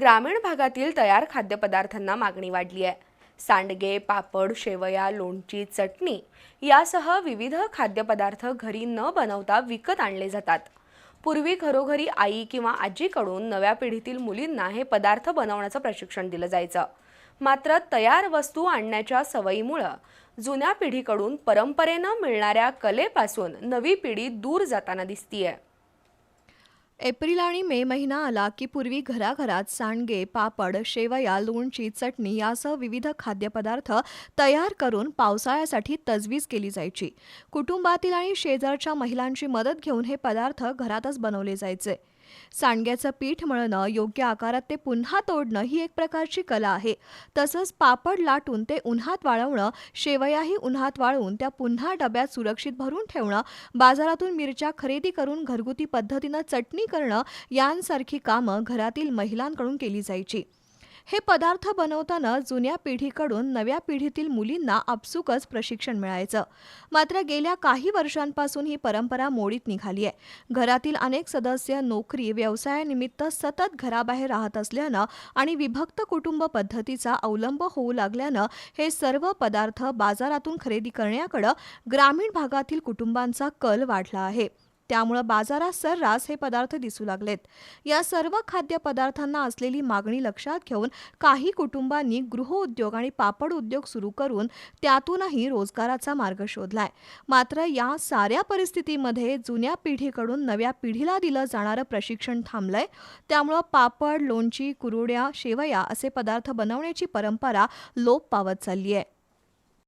ग्रामीण भागातील तयार खाद्यपदार्थांना मागणी वाढली आहे. सांडगे पापड शेवया लोणची चटणी यासह विविध खाद्यपदार्थ घरी न बनवता विकत आणले जातात. पूर्वी घरोघरी आई किंवा आजीकडून नव्या पिढीतील मुलींना हे पदार्थ बनवण्याचं प्रशिक्षण दिलं जायचं. मात्र तयार वस्तू आणण्याच्या सवयीमुळं जुन्या पिढीकडून परंपरेनं मिळणाऱ्या कलेपासून नवी पिढी दूर जाताना दिसतीये. एप्रिल आणि मे महिना आला की पूर्वी घराघरात सांडगे पापड शेवया लोणची चटणी यासह विविध खाद्यपदार्थ तयार करून पावसाळ्यासाठी तजवीज केली जायची. कुटुंबातील आणि शेजारच्या महिलांची मदत घेऊन हे पदार्थ घरातच बनवले जायचे. सांडग्याचं पीठ मळणं योग्य आकारात ते पुन्हा तोडणं ही एक प्रकारची कला आहे. तसंच पापड लाटून ते उन्हात वाळवणं शेवयाही उन्हात वाळवून त्या पुन्हा डब्यात सुरक्षित भरून ठेवणं बाजारातून मिरच्या खरेदी करून घरगुती पद्धतीनं चटणी करणं यांसारखी कामं घरातील महिलांकडून केली जायची. हे पदार्थ बनवताना जुन्या पिढीकडून नव्या पिढीतील मुलींना आपसुकच प्रशिक्षण मिळायचं. मात्र गेल्या काही वर्षांपासून ही परंपरा मोडीत निघाली आहे. घरातील अनेक सदस्य नोकरी व्यवसायानिमित्त सतत घराबाहेर राहत असल्यानं आणि विभक्त कुटुंब पद्धतीचा अवलंब होऊ लागल्यानं हे सर्व पदार्थ बाजारातून खरेदी करण्याकडं ग्रामीण भागातील कुटुंबांचा कल वाढला आहे. त्यामुळं बाजारात सर्रास हे पदार्थ दिसू लागलेत. या सर्व खाद्यपदार्थांना असलेली मागणी लक्षात घेऊन काही कुटुंबांनी गृहउद्योग आणि पापड उद्योग सुरू करून त्यातूनही रोजगाराचा मार्ग शोधलाय. मात्र या साऱ्या परिस्थितीमध्ये जुन्या पिढीकडून नव्या पिढीला दिलं जाणारं प्रशिक्षण थांबलंय. त्यामुळं पापड लोणची कुरुड्या शेवया असे पदार्थ बनवण्याची परंपरा लोप पावत चालली आहे